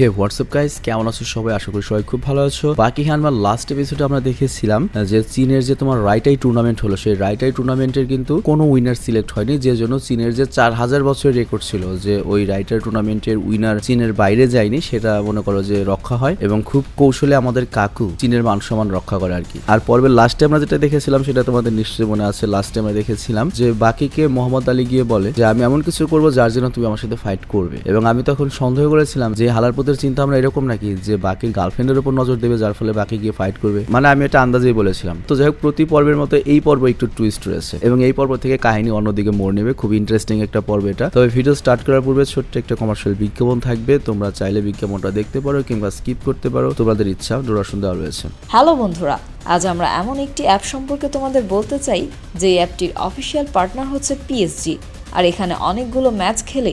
হে WhatsApp guys কেমন আছো সবাই? আশা করি সবাই খুব ভালো আছো। বাকি হানমার লাস্ট এপিসোডে আমরা দেখেছিলাম যে চীনের যে তোমার রাইটাই টুর্নামেন্ট হলো, সেই রাইটাই টুর্নামেন্টের কিন্তু কোনো উইনার সিলেক্ট হয়নি, যে জন্য চীনের যে চার হাজার বছরের রেকর্ড ছিল, যে ওই রাইটার টুর্নামেন্টের উইনার চীনের বাইরে যায়নি, সেটা মনে করো যে রক্ষা হয় এবং খুব কৌশলে আমাদের কাকু চীনের মান সম্মান রক্ষা করে আর কি। আর পর্বের লাস্টে আমরা যেটা দেখেছিলাম, সেটা তোমাদের নিশ্চয়ই মনে আছে লাস্টে আমরা দেখেছিলাম, যে বাকিকে মোহাম্মদ আলী গিয়ে বলে যে, আমি এমন কিছু করব যার জন্য তুমি আমার সাথে ফাইট করবে। এবং আমি তখন সন্দেহ করেছিলাম যে হালারপুতের চিন্তা আমরা এরকম নাকি যে বাকি গার্লফ্রেন্ডের উপর নজর দেবে, যার ফলে বাকি গিয়ে ফাইট করবে? মানে আমি এটা আন্দাজেই বলেছিলাম। তো যাই হোক, প্রতি পর্বের মতো এই পর্ব একটু টুইস্ট রয়েছে। এবং এই পর্ব থেকে কাহিনী অন্যদিকে মোড় নেবে। খুব ইন্টারেস্টিং একটা পর্ব এটা। তবে ভিডিও স্টার্ট করার পূর্বে ছোট্ট একটা কমার্শিয়াল বিজ্ঞাপন থাকবে। তোমরা চাইলে বিজ্ঞাপনটা দেখতে পারো কিংবা স্কিপ করতে পারো। তোমাদের ইচ্ছা ডোরেশন দেওয়া রয়েছে। হ্যালো বন্ধুরা, আজ আমরা এমন একটি অ্যাপ সম্পর্কে তোমাদের বলতে চাই যে অ্যাপটির অফিসিয়াল পার্টনার হচ্ছে পিএসজি আর এখানে অনেকগুলো ম্যাচ খেলে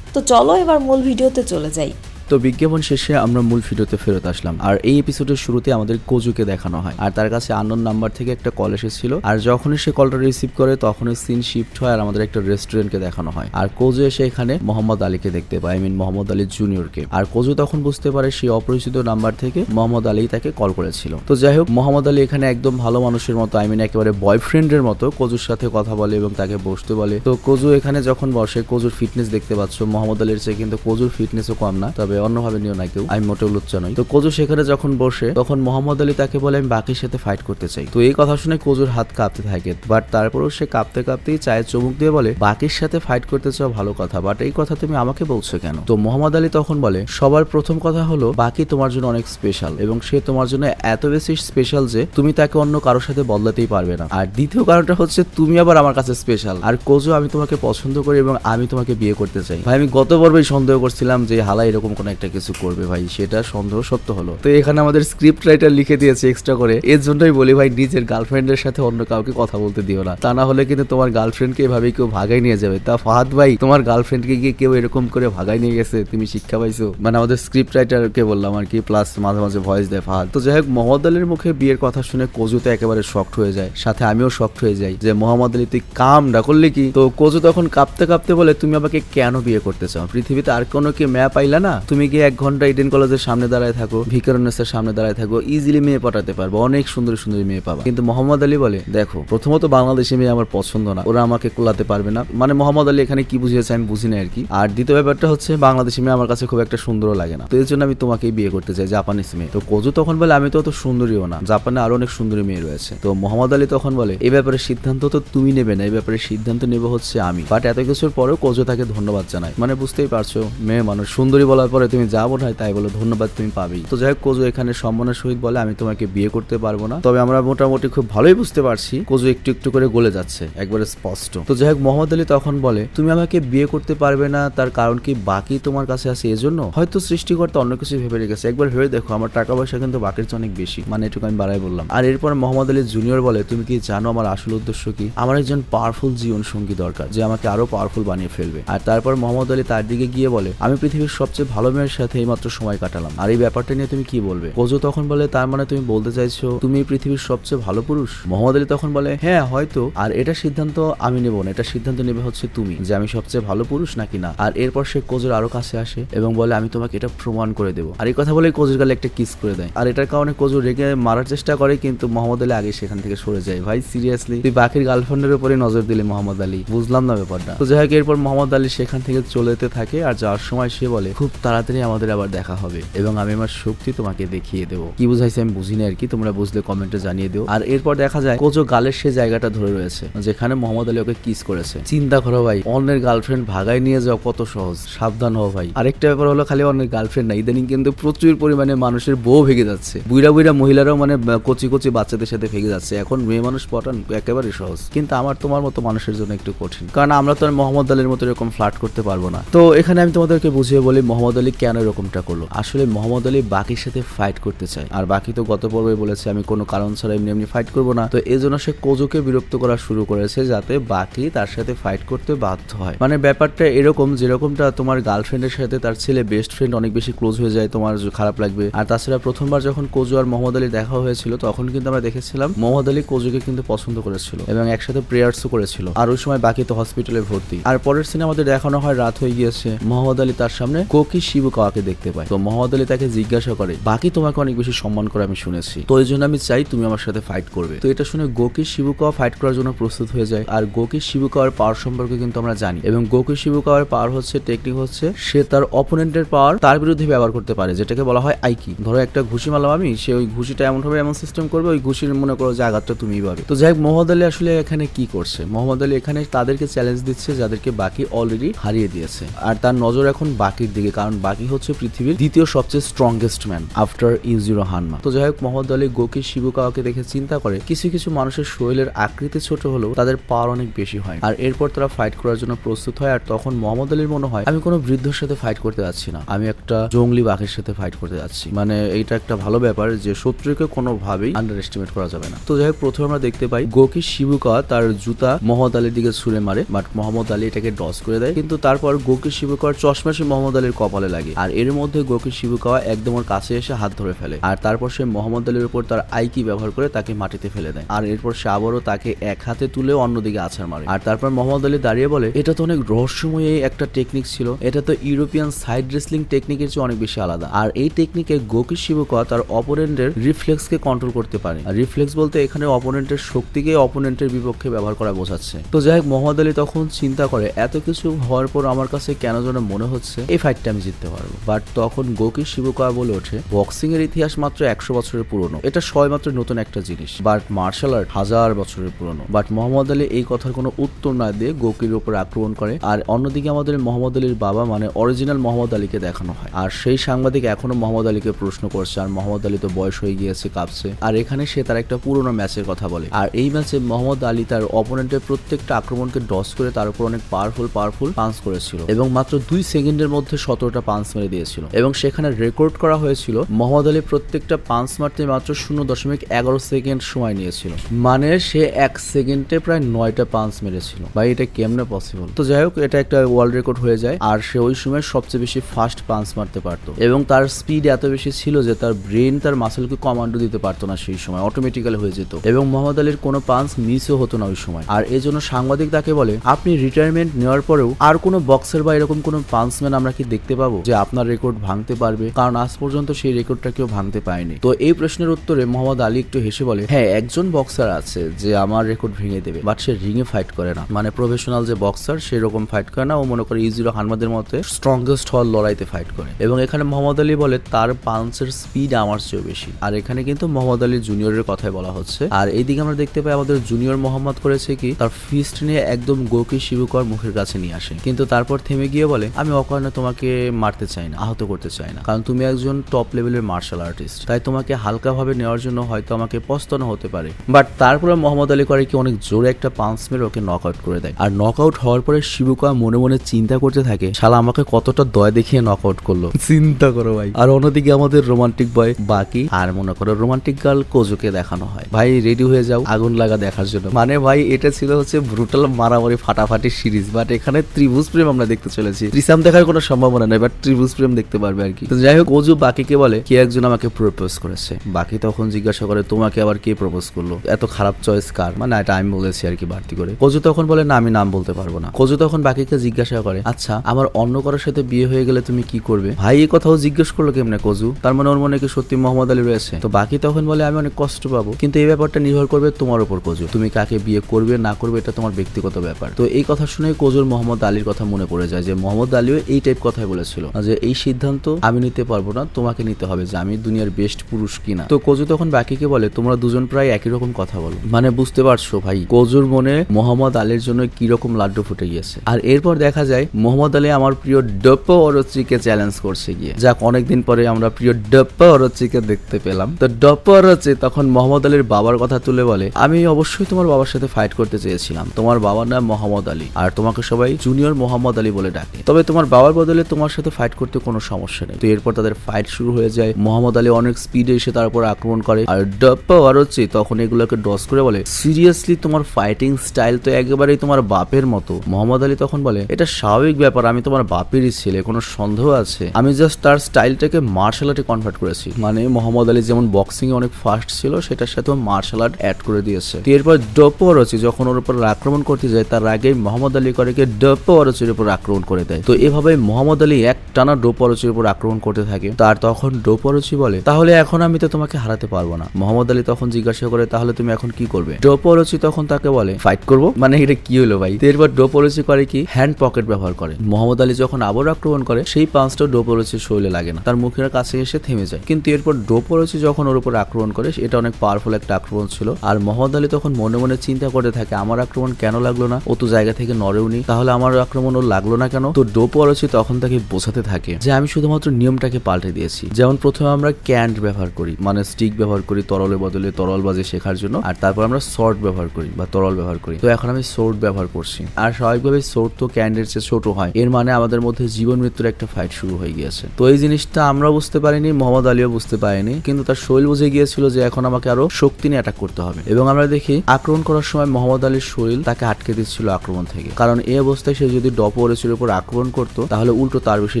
তো চলো এবার মূল ভিডিওতে চলে যাই। তো বিজ্ঞাপন শেষে আমরা মূল ভিডিওতে ফেরত আসলাম। আর এই এপিসোডের শুরুতে আমাদের কোজুকে দেখানো হয়। আর তার কাছে আননোন নাম্বার থেকে একটা কল এসেছিল। আর যখনই সে কলটা রিসিভ করে, তখনই সিন শিফট হয় আর আমাদের একটা রেস্টুরেন্টকে দেখানো হয়। আর কোজু এসে এখানে মোহাম্মদ আলীকে দেখতে পায়। আই মিন মোহাম্মদ আলী জুনিয়রকে আর কোজু তখন বুঝতে পারে সেই অপরিচিত নাম্বার থেকে মোহাম্মদ আলী তাকে কল করেছিল। তো যাই হোক, মোহাম্মদ আলী এখানে একদম ভালো মানুষের মতো আই মিন একেবারে বয়ফ্রেন্ডের মতো কোজুর সাথে কথা বলে এবং তাকে বসতে বলে। তো কোজু এখানে যখন বসে, কোজুর ফিটনেস দেখতে পাচ্ছ। মোহাম্মদ আলীর চেয়ে কিন্তু কোজুর ফিটনেসও কম না। তবে অন্যভাবে নিও না কেউ। আমি মোটেও লুচ্চা নই। তো কোজু সেখানে যখন বসে, তখন মোহাম্মদ আলী তাকে বলে, আমি বাকির সাথে ফাইট করতে চাই। তো এই কথা শুনে কোজুর হাত কাঁপতে থাকে। বাট তারপরেও সে কাঁপতে কাঁপতেই চায়ের চমুক দিয়ে বলে বাকির সাথে ফাইট করতে চাও ভালো কথা বাট এই কথা তুমি আমাকে বলছো কেন? তো মোহাম্মদ আলী তখন বলে, সবার প্রথম কথা হলো বাকি তোমার জন্য অনেক স্পেশাল এবং সে তোমার জন্য এত বেশি স্পেশাল যে তুমি তাকে অন্য কারোর সাথে বদলাতেই পারবে না। আর দ্বিতীয় কারণটা হচ্ছে, তুমি আবার আমার কাছে স্পেশাল আর কোজো, আমি তোমাকে পছন্দ করি এবং আমি তোমাকে বিয়ে করতে চাই। ভাই, আমি গত পর্বেই সন্দেহ করছিলাম যে হালা এরকম কোন একটা কিছু করবে ভাই, সেটা সন্দেহ সত্য হলো। তো এখানে আমাদের স্ক্রিপ্ট রাইটার লিখে দিয়েছে এক্সট্রা করে, এর জন্যই বলি ভাই, নিজের গার্লফ্রেন্ডের সাথে অন্য কাউকে কথা বলতে দিও না। তা না হলে কিন্তু তোমার গার্লফ্রেন্ডকে এভাবে কেউ ভাগাই নিয়ে যাবে। তা ফাহাদ ভাই, তোমার গার্লফ্রেন্ডকে গিয়ে কেউ এরকম করে ভাগাই নিয়ে গেছে? তুমি শিক্ষা পাইছো? মানে আমাদের স্ক্রিপ্ট রাইটারকে বললাম আর কি প্লাস মাঝে মাঝে ভয়েস দেয় ফাহাদ। তো যাই হোক মোহাম্মদ আলীর মুখে বিয়ের কথা শুনে কোজু তো একেবারে শক্ট হয়ে যায়। সাথে আমিও শক্ট হয়ে যাই যে, মোহাম্মদ আলী, তুই কাম ডা করলি কি? তো কোজু তখন কাঁপতে কাঁপতে বলে, তুমি আমাকে কেন বিয়ে করতে চাও? পৃথিবীতে আর কোনো কি ম্যাপ পাইলা না? তুমি গিয়ে এক ঘণ্টা ইডেন কলেজের সামনে দাঁড়ায় থাকো ভিকারনেসের সামনে দাঁড়ায় থাকো ইজিলি মেয়ে পটাতে পারব, অনেক সুন্দর সুন্দর মেয়ে পাবা। কিন্তু মোহাম্মদ আলী বলে, দেখো, প্রথমত বাংলাদেশি মেয়ে আমার পছন্দ না, ওরা আমাকে কোলাতে পারবে না। মানে মোহাম্মদ আলী এখানে কি বুঝিয়েছে আমি বুঝি না আর কি। আর দ্বিতীয় ব্যাপারটা হচ্ছে, বাংলাদেশি মেয়ে আমার কাছে খুব একটা সুন্দরও লাগে না। তো এর জন্য আমি তোমাকেই বিয়ে করতে চাই, জাপানিজ মেয়ে। তো কোজু তখন বলে, আমি তো অত সুন্দরীও না। জাপানে আরও অনেক সুন্দরী মেয়ে রয়েছে। তো মোহাম্মদ আলী তখন বলে এই ব্যাপারে সিদ্ধান্ত তো তুমি নেবে না এই ব্যাপারে সিদ্ধান্ত নেবে হচ্ছে আমি। বাট এত কিছুর পরেও কোজো তাকে ধন্যবাদ জানাই মানে বুঝতেই পারছ, মেয়ে মানুষ, সুন্দরী বলার পরে তুমি যা মনে হয় তাই বলো, ধন্যবাদ তুমি পাবেই। তো যাই হোক, কোজো এখানে সম্মানের সহিত বলে, আমি তোমাকে বিয়ে করতে পারব না। তবে আমরা মোটামুটি খুব ভালোই বুঝতে পারছি, কোজো একটু একটু করে গলে যাচ্ছে, একবারে স্পষ্ট। তো যাই হোক, মোহাম্মদ আলী তখন বলে, তুমি আমাকে বিয়ে করতে পারবে না, তার কারণ কি বাকি তোমার কাছে আছে এজন্য? হয়তো সৃষ্টিকর্তা অন্য কিছু ভেবে রেখেছে। একবার ভেবে দেখো, আমার টাকা পয়সা কিন্তু বাকির চেয়ে অনেক বেশি। মানে এটুকু আমি বাড়াই বললাম। আর এরপর মোহাম্মদ আলী জুনিয়র বলে, তুমি কি জানো আমার আসল উদ্দেশ্য কি? আমার একজন পাওয়ারফুল জীবন সঙ্গী দরকার, যে আমাকে আরও পাওয়ারফুল বানিয়ে ফেলবে। আর তারপর মোহাম্মদ আলী তার দিকে গিয়ে বলে, আমি পৃথিবীর সবচেয়ে ভালো মেয়ের সাথে এইমাত্র সময় কাটালাম। আর এই ব্যাপারটা নিয়ে তুমি কি বলবে? কোজো তখন বলে, তার মানে তুমি বলতে চাইছো, তুমি পৃথিবীর সবচেয়ে ভালো পুরুষ? মোহাম্মদ আলী তখন বলে হ্যাঁ হয়তো। আর এটা সিদ্ধান্ত আমি নেব না। এটা সিদ্ধান্ত নেবে হচ্ছে তুমি, যে আমি সবচেয়ে ভালো পুরুষ নাকি না? আর এরপর সে কোজোর আরও কাছে আসে এবং বলে, আমি তোমাকে এটা প্রমাণ করে দেবো। আর এই কথা বলে কোজোর গালে একটা কিস করে দেয়। আর এটার কারণে কোজো রেগে মারার চেষ্টা করে, কিন্তু মোহাম্মদ আলী আগে সেখান থেকে সরে যায়। ভাই, সিরিয়াসলি? তুই বাকির গার্লফ্রেন্ডের উপরে নজর দিলে মোহাম্মদ আলী। বুঝলাম না ব্যাপারটা। তো যাই হোক, এরপর মোহাম্মদ আলী সেখান থেকে চলে যেতে থাকে। আর যাওয়ার সময় সে বলে, খুব তাড়াতাড়ি তাড়াতাড়ি আমাদের আবার দেখা হবে এবং আমি আমার শক্তি তোমাকে দেখিয়ে দেবো। কি বুঝাইছে আমি বুঝিনি আর কি, তোমরা বুঝলে কমেন্টে জানিয়ে দিও। আর এরপর দেখা যায় কোজো গালের সে জায়গাটা ধরে রয়েছে, যেখানে মোহাম্মদ আলী ওকে কিস করেছে। চিন্তা করো ভাই, অন্যের গার্লফ্রেন্ড ভাগায় নিয়ে যাওয়া কত সহজ, সাবধান হও ভাই। আরেকটা ব্যাপার হলো খালি অন্যের গার্লফ্রেন্ড না, ইদানিং কিন্তু প্রচুর পরিমাণে মানুষের বউ ভেঙে যাচ্ছে। বুইরা বুইরা মহিলারাও মানে কচি কচি বাচ্চাদের সাথে ভেঙে যাচ্ছে। এখন মেয়ে মানুষ পটান একেবারে সহজ। কিন্তু আমার তোমার মতো মানুষের জন্য একটু কঠিন। কারণ আমরা তো আর মোহাম্মদ আলীর মতো এরকম ফ্লার্ট করতে পারব না। তো এখানে আমি তোমাদেরকে বুঝিয়ে বলি, মোহাম্মদ আলী কেন এরকমটা করল? আসলে মোহাম্মদ আলী বাকির সাথে ফাইট করতে চায়। আর বাকি তো গত পর্বে বলেছে, আমি কোনো কারণ ছাড়া এমনি এমনি ফাইট করব না। তো এই জন্য সে কোজোকে বিরক্ত করা শুরু করেছে যাতে বাকি তার সাথে ফাইট করতে বাধ্য হয়। মানে ব্যাপারটা এরকম, যেরকমটা তোমার গার্লফ্রেন্ডের সাথে তার ছেলে বেস্ট ফ্রেন্ড অনেক বেশি ক্লোজ হয়ে যায়, তোমার খারাপ লাগবে। আর তাছাড়া প্রথমবার যখন কোজো আর মোহাম্মদ আলী দেখা হয়েছিল, তখন কিন্তু আমরা দেখেছিলাম মোহাম্মদ আলী কোজোকে কিন্তু পছন্দ করেছিল এবং একসাথে প্রেয়ার্সও করেছিল। আর ওই সময় বাকি তো হসপিটালে ভর্তি। আর পরের সিনে আমাদের দেখানো হয়, রাত হয়ে গিয়েছে। মোহাম্মদ আলী তার সামনে কোকি শিবুকাওয়াকে দেখতে পায় তো মোহাম্মদ আলী তাকে জিজ্ঞাসা করে, বাকি তোমাকে অনেক বেশি সম্মান করে আমি শুনেছি। তো এই জন্য আমি চাই তুমি আমার সাথে ফাইট করবে। তো এটা শুনে গোকি শিবুকাওয়া ফাইট করার জন্য প্রস্তুত হয়ে যায়। আর গোকি শিবুকাওয়ার পাওয়ার সম্পর্কে কিন্তু আমরা জানি। এবং গোকি শিবুকাওয়ার পাওয়ার হচ্ছে টেকনিক হচ্ছে, সে তার অপোনেন্টের পাওয়ার তার বিরুদ্ধে ব্যবহার করতে পারে, যেটাকে বলা হয় আইকি ধরো একটা ঘুষি মারলাম আমি, সে ওই ঘুষিটা এমন ভাবে এমন সিস্টেম করবে, ওই ঘুষির মনে করো যে আঘাতটা তুমিই পাবে। তো যাই হোক, মোহাম্মদ আলী আসলে এখানে কি করছে? মোহাম্মদ আলী এখানে তাদেরকে চ্যালেঞ্জ দিচ্ছে, যাদেরকে বাকি অলরেডি হারিয়ে দিয়েছে। আর তার নজর এখন বাকির দিকে, কারণ বাকি হচ্ছে পৃথিবীর দ্বিতীয় সবচেয়ে strongest man after Yujiro Hanma তো যাই হোক, মোহাম্মদ আলী গোকি শিবুকাওয়াকে দেখে চিন্তা করে, কিছু কিছু মানুষের শরীরের আকৃতি ছোট হলেও তাদের পাওয়ার অনেক বেশি হয়। আর এরপর তারা ফাইট করার জন্য প্রস্তুত হয়, আর তখন মোহাম্মদ আলীর মনে হয়, আমি কোনো বৃদ্ধর সাথে ফাইট করতে যাচ্ছি না, আমি একটা জঙ্গলি বাঘের সাথে ফাইট করতে যাচ্ছি। মানে এইটা একটা ভালো ব্যাপার যে শত্রুকে কোনোভাবেই আন্ডার এস্টিমেট করা যাবে না। তো যাই হোক, প্রথমে আমরা দেখতে পাই, গোকি শিবুকা তার জুতা মোহাম্মদ আলীর দিকে ছুড়ে মারে বাট মোহাম্মদ আলী এটাকে ডস করে দেয়। কিন্তু তারপর গোকি শিবুকার চশমাসে মোহাম্মদ আলীর কপালে লাগে। আর এর মধ্যে গোকি শিবুকাওয়া একদম ওর কাছে এসে হাত ধরে ফেলে। আর তারপর সে মোহাম্মদ আলীর উপর তার আইকি ব্যবহার করে তাকে মাটিতে ফেলে দেয়। আর এরপর সে আবারও তাকে এক হাতে তুলে অন্যদিকে আছাড় মারে। আর তারপর মোহাম্মদ আলী দাঁড়িয়ে বলে, এটা তো অনেক রহস্যময় একটা টেকনিক ছিল। এটা তো ইউরোপিয়ান সাইড রেসলিং টেকনিকের চেয়ে অনেক বেশি আলাদা। আর এই টেকনিকে গোকি শিবুকা তার অপোনেন্টের রিফ্লেক্সকে কন্ট্রোল করতে পারে। আর রিফ্লেক্স বলতে এখানে অপোনেন্টের শক্তিকে অপোনেন্টের বিপক্ষে ব্যবহার করা বোঝাচ্ছে। তো যাই হোক, মোহাম্মদ আলী তখন চিন্তা করে, এত কিছু হওয়ার পর আমার কাছে কেন যেন মনে হচ্ছে এই ফাইটটা আমি জিততে পারব। বাট তখন গোকি শিবুকা বলে ওঠে বক্সিং এর ইতিহাস মাত্র একশো বছরের পুরনো। এটা সবাই মাত্র নতুন একটা জিনিস। বাট মার্শাল আর্ট হাজার বছরের পুরনো। বাট মোহাম্মদ আলী এই কথার কোনো উত্তর না দিয়ে গোকির উপর আক্রমণ করে। আর অন্যদিকে আমাদের মোহাম্মদ আলীর বাবা মানে অরিজিনাল মোহাম্মদ আলীকে দেখানো হয়। আর সেই সাংবাদিক এখনও মোহাম্মদ আলীকে প্রশ্ন করছে, আর মোহাম্মদ আলী তো বয়স হয়ে গিয়েছে কাঁপছে। আর এখানে সে তার একটা পুরনো ম্যাচের কথা বলে। আর এই ম্যাচে মোহাম্মদ আলী তার অপোনেন্টের প্রত্যেকটা আক্রমণকে ডস করে তার উপর অনেক পাওয়ারফুল পাওয়ারফুল পাঞ্চ করেছিল। এবং মাত্র দুই সেকেন্ডের মধ্যে সতেরোটা পাঞ্চ মেরে দিয়েছিল। এবং সেখানে রেকর্ড করা হয়েছিল, মোহাম্মদ আলী প্রত্যেকটা পাঞ্চ মারতে মাত্র শূন্য দশমিক এগারো সেকেন্ড সময় নিয়েছিল। মানে সে এক সেকেন্ডে প্রায় নয়টা পাঞ্চ মেরেছিল। ভাই, এটা কেমনে পসিবল তো যাই হোক, এটা একটা ওয়ার্ল্ড রেকর্ড হয়ে যায়। আর সে ওই সময় সবচেয়ে বেশি ফাস্ট পাঞ্চ মারতে পারতো। এবং তার স্পিড এত বেশি ছিল যে তার ব্রেন তার মাসেলকে কমান্ডো দিতে পারতো না সেই সময় অটোমেটিক্যালি হয়ে যেত। এবং মোহাম্মদ আলীর কোনো পাঞ্চ মিসও হতো না ওই সময়। আর এই জন্য সাংবাদিক তাকে বলে, আপনি রিটায়ারমেন্ট নেওয়ার পরেও আর কোনো বক্সের বা এরকম কোনো পাঞ্চম্যান আমরা কি দেখতে পাবো? যে আপনার রেকর্ড ভাঙতে পারবে, কারণ আজ পর্যন্ত সেই রেকর্ডটা কেউ ভাঙতে পারেনি। তো এই প্রশ্নের উত্তরে মোহাম্মদ আলী একটু হেসে বলে হ্যাঁ একজন বক্সার আছে যে আমার রেকর্ড ভেঙে দেবে বাট সে রিংয়ে ফাইট করে না। মানে প্রফেশনাল যে বক্সার সেরকম ফাইট করে না। ও মনে করে ইজিরো হানমাদের মতে স্ট্রংগেস্ট হওয়ার লড়াইতে ফাইট করে। এবং এখানে মোহাম্মদ আলী বলে, তার পাঞ্চের স্পিড আমার চেয়েও বেশি। আর এখানে কিন্তু মোহাম্মদ আলী জুনিয়রের কথাই বলা হচ্ছে। আর এইদিকে আমরা দেখতে পাই, আমাদের জুনিয়র মোহাম্মদ করেছে কি, তার ফিস্ট নিয়ে একদম গোকি শিবুকর মুখের কাছে নিয়ে আসে। কিন্তু তারপর থেমে গিয়ে বলে, আমি অকারণে তোমাকে মারতে চাই না আহত করতে চাই না। কারণ তুমি একজন টপ লেভেলের মার্শাল আর্টিস্ট তাই তোমাকে হালকাভাবে নেওয়ার জন্য হয়তো আমাকে পস্তানো হতে পারে। বাট তারপরে মোহাম্মদ আলী করে কি অনেক জোরে একটা পাঞ্চ মেরে ওকে নক আউট করে দেয়। আর নক আউট হওয়ার পরে শিবুকা মনে মনে চিন্তা করতে থাকে শালা আমাকে কতটা দয়া দেখিয়ে নক আউট করল। চিন্তা করো ভাই। আর অন্যদিকে আমাদের রোমান্টিক বয় বাকি আর মনে করো রোমান্টিক গার্ল কোজুকে দেখানো হয়। ভাই রেডি হয়ে যাও আগুন লাগা দেখার জন্য। মানে ভাই এটা ছিল হচ্ছে ব্রুটাল মারামারি ফাটাফাটি সিরিজ। বাট এখানে ত্রিভুজ প্রেম আমরা দেখতে চলেছি। ত্রিসাম দেখার কোনো সম্ভাবনা নেই। বাট ত্রিভুজ প্রেম দেখতে পারবে আর কি। যাই হোক কোজু বাকিকে বলে, কে একজন আমাকে প্রপোজ করেছে? বাকি তখন জিজ্ঞাসা করে, তোমাকে আবার কে প্রপোজ করল? এত খারাপ চয়েস কার? মানে এটা আমি বলেছি আর কি বাড়তি করে। কোজু তখন বলে, না, আমি নাম বলতে পারব না। কোজু তখন বাকিকে জিজ্ঞাসা করে আচ্ছা আমার অন্য কারোর সাথে বিয়ে হয়ে গেলে তুমি কি করবে? ভাই, এই কথাও জিজ্ঞেস করল কেমনে কজু? তার মানে ওর মনে কি সত্যি মোহাম্মদ আলী রয়েছে? তো বাকি তখন বলে, আমি অনেক কষ্ট পাবো। কিন্তু এই ব্যাপারটা নির্ভর করবে তোমার উপর, কজু। তুমি কাকে বিয়ে করবে, না করবে, এটা তোমার ব্যক্তিগত ব্যাপার। তো এই কথা শুনে কজুর মোহাম্মদ আলীর কথা মনে পড়ে যায় যে, মোহাম্মদ আলীও এই টাইপ কথাই বলেছিল। যে এই সিদ্ধান্ত আমি নিতে পারব না, তোমাকে নিতে হবে যে আমি দুনিয়ার বেস্ট পুরুষ কিনা। তো কোজু তখন বাকিকে বলে, তোমরা দুজন প্রায় একই রকম কথা বলো। মানে বুঝতে পারছ ভাই, কোজুর মনে মোহাম্মদ আলীর জন্য কি রকম লাড্ডু ফুটে গিয়েছে। আর এরপর দেখা যায়, মোহাম্মদ আলী আমার প্রিয় ডপ্প অরচিকে চ্যালেঞ্জ করছে গিয়ে। যাক, অনেকদিন পরে আমরা প্রিয় ডপ্প অরচিকে দেখতে পেলাম। তো ডপ্প অরচি তখন মোহাম্মদ আলীর বাবার কথা তুলে বলে, আমি অবশ্যই তোমার বাবার সাথে ফাইট করতে চেয়েছিলাম। তোমার বাবার নাম মোহাম্মদ আলী, আর তোমাকে সবাই জুনিয়র মোহাম্মদ আলী বলে ডাকে। তবে তোমার বাবার বদলে তোমার সাথে ফাইট করতে কোনো সমস্যা নেই। তো এরপর তাদের ফাইট শুরু হয়ে যায়। মোহাম্মদ আলী অনেক স্পিডে এসে তার উপর আক্রমণ করে। আর ডপ্প অরচি তখন এগুলোকে ডস করে বলে সিরিয়াসলি তোমার ফাইটিং স্টাইল তো একেবারেই তোমার বাপের মতো। মোহাম্মদ আলী তখন বলে, এটা স্বাভাবিক ব্যাপার, আমি তোমার বাপেরই ছেলে, কোনো সন্দেহ আছে? আমি জাস্ট তার স্টাইলটাকে মার্শাল আর্টে কনভার্ট করেছি। মানে মোহাম্মদ আলী যেমন বক্সিং এ অনেক ফাস্ট ছিল, সেটার সাথে মার্শাল আর্ট অ্যাড করে দিয়েছে। তো এরপর ডপ্প অরচি যখন ওর উপর আক্রমণ করতে যায়, তার আগে মোহাম্মদ আলী করে গিয়ে ডপ্প অরচির উপর আক্রমণ করে দেয়। তো এভাবে মোহাম্মদ আলী এক টানা ডোপ অরচির উপর আক্রমণ করতে থাকে। তার তখন ডোপ অরচি বলে, তাহলে এখন আমি তো তোমাকে হারাতে পারব না। মোহাম্মদ আলী তখন জিজ্ঞাসা করে, তাহলে তুমি এখন কি করবে? ডোপ অরচি তখন তাকে বলে ফাইট করব? মানে এটা কি হলো ভাই? এরপর ডোপ অরচি করে কি? হ্যান্ড পকেট ব্যবহার করে। মোহাম্মদ আলী যখন আবার আক্রমণ করে, সেই পাঁচটা ডোপ অরচির শরীরে লাগে না। তার মুখের কাছে এসে থেমে যায়। কিন্তু এরপর ডোপ অরচি যখন ওর উপর আক্রমণ করে, এটা অনেক পাওয়ারফুল একটা আক্রমণ ছিল। আর মোহাম্মদ আলী তখন মনে মনে চিন্তা করতে থাকে, আমার আক্রমণ কেন লাগল না? ও তো জায়গা থেকে নড়েওনি তাহলে আমার আক্রমণ ওর লাগল না কেন? তো ডোপ অরচি তখন তাকে বোঝাতে থাকে যে আমি শুধুমাত্র নিয়মটাকে পাল্টে দিয়েছি। যেমন প্রথমে আমরা ক্যান্ড ব্যবহার করি মানে স্টিক ব্যবহার করি তরলের বদলে তরল বাজে শেখার জন্য, আর তারপর আমরা শর্ট ব্যবহার করি বা তরল ব্যবহার করি। তো এখন আমি সোর্ট ব্যবহার করছি। আর স্বাভাবিকভাবে সোর্ট তো ক্যান্ডের চেয়ে ছোট হয়। এর মানে আমাদের মধ্যে জীবন মৃত্যুর একটা ফাইট শুরু হয়ে গিয়েছে। তো এই জিনিসটা আমরা বুঝতে পারিনি, মোহাম্মদ আলীও বুঝতে পারেনি, কিন্তু তার শরীর বুঝে গিয়েছিল যে এখন আমাকে আরও শক্তি নিয়ে অ্যাটাক করতে হবে। এবং আমরা দেখি আক্রমণ করার সময় মোহাম্মদ আলীর শরীর তাকে আটকে দিচ্ছিল আক্রমণ থেকে। কারণ এই অবস্থায় সে যদি ডপ ওরেসের উপর আক্রমণ করতো, তাহলে উল্টো তার বেশি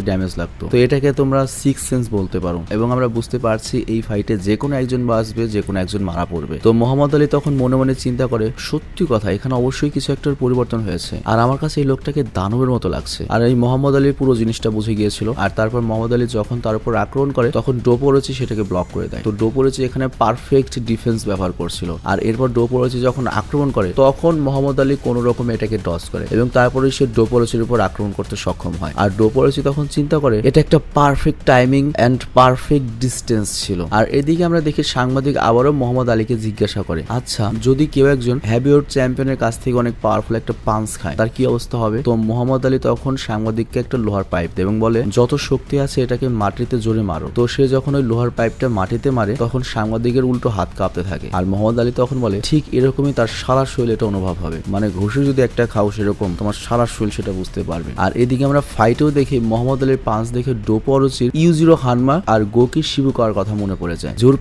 ড্যামেজ লাগতো। তো এটাকে তোমরা সিক্স সেন্স বলতে পারো এবং আমরা বুঝতে পারছি এই ফাইটে যে কোনো একজন বাঁচবে, যে কোনো একজন মারা পড়বে। তো মোহাম্মদ আলী তখন মনে মনে চিন্তা করে, সত্যি কথা, এখানে অবশ্যই কিছু একটা পরিবর্তন হয়েছে। আর আমার কাছে এই লোকটাকে দানবের মতো লাগছে। আর এই মোহাম্মদ আলীর পুরো জিনিসটা বুঝে গিয়েছিল। আর তারপর মোহাম্মদ আলী যখন তার উপর আক্রমণ করে, তখন ডোপোরচি সেটাকে ব্লক করে দেয়। তো ডোপোরচি এখানে পারফেক্ট ডিফেন্স ব্যবহার করছিল। আর এরপর ডোপোরচি যখন আক্রমণ করে, তখন মোহাম্মদ আলী কোনো রকম এটাকে ডস করে এবং তারপরে সে ডোপোরচির উপর আক্রমণ করতে সক্ষম হয়। আর ডোপোরচি তখন চিন্তা করে, এটা একটা perfect timing and perfect distance ছিল। আর এদিকে আমরা দেখি সাংবাদিক আবারও মোহাম্মদ আলীকে জিজ্ঞাসা করে আচ্ছা যদি কেউ একজন হ্যাভিওর চ্যাম্পিয়নের কাছ থেকে অনেক পাওয়ারফুল একটা পাঞ্চ খায়, তার কি অবস্থা হবে? তো মোহাম্মদ আলী তখন সাংবাদিককে একটা লোহার পাইপ দেয় এবং বলে, যত শক্তি আছে, এটাকে মাটিতে জোরে মারো। তো সে যখন ওই লোহার পাইপটা মাটিতে মারে, তখন সাংবাদিকের উল্টো হাত কাঁপতে থাকে। আর মোহাম্মদ আলী তখন বলে, ঠিক এরকমই তার সারা শরীর এটা অনুভব হবে। মানে ঘুষে যদি একটা খাও সেরকম, তোমার সারা শরীর সেটা বুঝতে পারবে। আর এদিকে আমরা ফাইটেও দেখি, মোহাম্মদ আলীর পাঁচ দেখে ডোপরচির ইউ জিরো হানমা আর গোকি শিবু করার কথা মনে পড়ে যায় যে ওর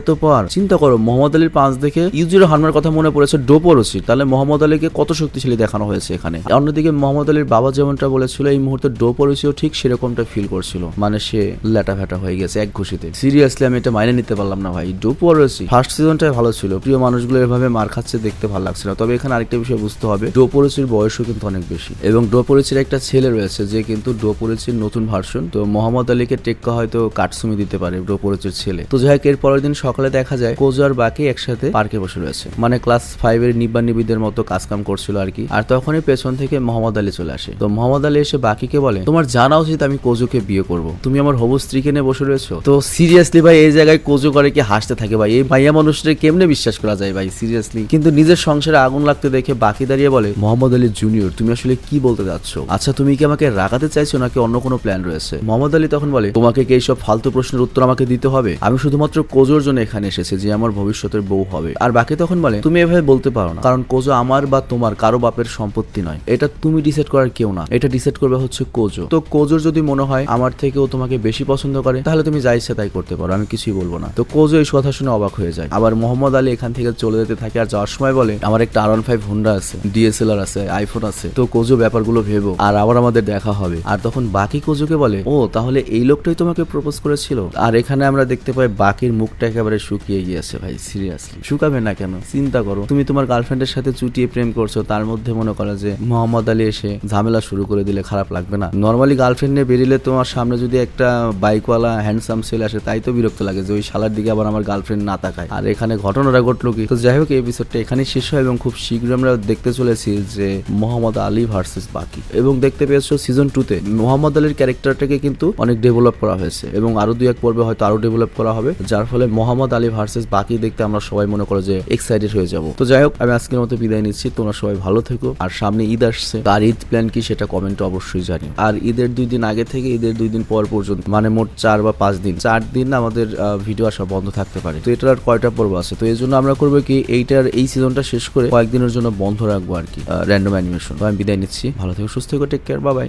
এত পাওয়ার। চিন্তা করো, মোহাম্মদ আলীর পাঁচ দেখে ইউ জিরো হানমার কথা মনে পড়েছে ডোপরচির তাহলে মোহাম্মদ আলীকে কত শক্তিশালী দেখানো হয়েছে এখানে? অন্যদিকে মোহাম্মদ আলীর বাবা যেমনটা বলেছিল, এই মুহূর্তে ডোপরচিও ঠিক সেরকমটা ফিল করছিল। মানে সে ল্যাটা ফ্যাটা হয়ে গেছে এক ঘুষিতে। সিরিয়াসলি আমি এটা মাইনে নিতে পারলাম না ভাই। ডোপরচি ফার্স্ট সিজনটাই ভালো ছিল। প্রিয় মানুষগুলো এভাবে মার খাচ্ছে, দেখতে ভালো লাগছে না। তবে এখানে আরেকটা বিষয় বুঝতে হবে ডোপরচির বয়সও কিন্তু অনেক বেশি। এবং ডোপরচির একটা ছেলে রয়েছে, যে কিন্তু ডোপরচির নতুন ভার্সন তো মোহাম্মদ আলীকে টেক্কা হয়তো কাটসুমি দিতে পারে ডোপরচির ছেলে। তো যাই হোক এর পরের দিন সকালে দেখা যায় কোজো আর বাকি একসাথে পার্কে বসে রয়েছে। মানে ক্লাস ফাইভ এর নিব্বা নিবিদের মতো কাজকাম করছিল আর কি। আর তখনই পেছন থেকে মোহাম্মদ আলী চলে আসে। তো মোহাম্মদ আলী এসে বাকিকে বলে, তোমার জানা উচিত আমি কোজোকে বিয়ে করব। তুমি আমার হবু স্ত্রীকে নিয়ে বসে রয়েছো? তো সিরিয়াসলি ভাই, এই জায়গায় কোজো করে কি হাসতে থাকে ভাই? এই ভাইয়া মানুষটা কেমনে বিশ্বাস করা যায় ভাই সিরিয়াসলি কিন্তু নিজের সংসারে আগুন লাগতে দেখে বাকি দাঁড়িয়ে বলে, মোহাম্মদ আলী জুনিয়র তুমি আসলে কি বলতে যাচ্ছ? আচ্ছা তুমি কি আমাকে রাগাতে চাইছো নাকি অন্য কোনো প্ল্যান রয়েছে। মোহাম্মদ আলী তখন বলে, তোমাকে কি এইসব ফালতু প্রশ্নের উত্তর আমাকে দিতে হবে? আমি শুধুমাত্র কোজোর জন্য এখানে এসেছি যে আমার ভবিষ্যতের বউ হবে। আর বাকি তখন বলে, তুমি এভাবে বলতে পারো না। কারণ কোজো আমার বা তোমার কারও বাপের সম্পত্তি নয়। এটা তুমি ডিসাইড করার কেউ না। এটা ডিসাইড করবে হচ্ছে কোজো। তো কোজোর যদি মনে হয় আমার থেকেও তোমাকে বেশি পছন্দ করে, তাহলে তুমি যা ইচ্ছে তাই করতে পারো। আমি কিছুই বলব না। তো কোজো এই কথা শুনে অবাক হয়ে যায়। আবার মোহাম্মদ আলী এখান থেকে চলে যেতে থাকে আর যাওয়ার সময় বলে, আমার একটা আর ফাইভ হুন্ডা আছে ডিএসএলআর আছে আইফোন আছে। তো কোজো ব্যাপারগুলো ভেবো, আর আবার আমাদের দেখা হবে। আর তখন বাকি কোজোকে বলে, ও, তাহলে এই লোকটাই তোমাকে প্রপোজ করেছিল? আর এখানে আমরা দেখতে পাই বাকির মুখটা একেবারে শুকিয়ে গিয়েছে, ভাই সিরিয়াসলি শুকাবে না কেন? চিন্তা করো, তুমি তোমার গার্লফ্রেন্ডের সাথে চুটিয়ে প্রেম করছ, তার মধ্যে মনে করো যে মোহাম্মদ আলী এসে ঝামেলা শুরু করে দিলে খারাপ লাগবে না। নর্মালি গার্লফ্রেন্ড নিয়ে বেরিলে তোমার সামনে যদি একটা বাইকওয়ালা হ্যান্ডসাম ছেলে আসে, তাই তো বিরক্ত লাগে যে ওই শালার দিকে আবার আমার গার্লফ্রেন্ড না তাকায়। আর এখানে ঘটনাটা ঘটলো কি? তো যাই হোক, এই এপিসোডটা এখানেই শেষ হয় এবং খুব শীঘ্রই আমরা দেখতে চলেছি যে মোহাম্মদ আলী ভার্সেস বাকি। এবং দেখতে পেয়েছ সিজন টুতে মোহাম্মদ আলীর ক্যারেক্টারটাকে কিন্তু অনেক ডেভেলপ করা হয়েছে এবং আরও দুই এক পর্বে হয়তো আরও ডেভেলপ করা হবে, যার ফলে মোহাম্মদ আলী ভার্সেস বাকি দেখতে আমরা সবাই মনে করো যে এক্সাইটেড হয়ে যাব। তো যাই হোক, আমি আজকের মতো বিদায় নিচ্ছি, তোমরা সবাই ভালো থেকো। আর সামনে ঈদ আসছে, তার ঈদ প্ল্যান কি সেটা কমেন্টে অবশ্যই জানি আর ঈদের দুই দিন আগে থেকে ঈদের দুই দিন পর পর্যন্ত মানে মোট চার বা পাঁচ দিন, চার দিন আমাদের ভিডিও আসা বন্ধ থাকতে পারে। তো এটার আর কয়টা পর্ব আছে? তো এই জন্য আমরা করব কি, এইটার, এই সিজনটা শেষ করে কয়েকদিনের জন্য বন্ধ রাখব আর কি র্যান্ডম অ্যানিমেশন তো আমি বিদায় নিচ্ছি, ভালো থেকো, সুস্থ থেকো টেক কেয়ার বাবাই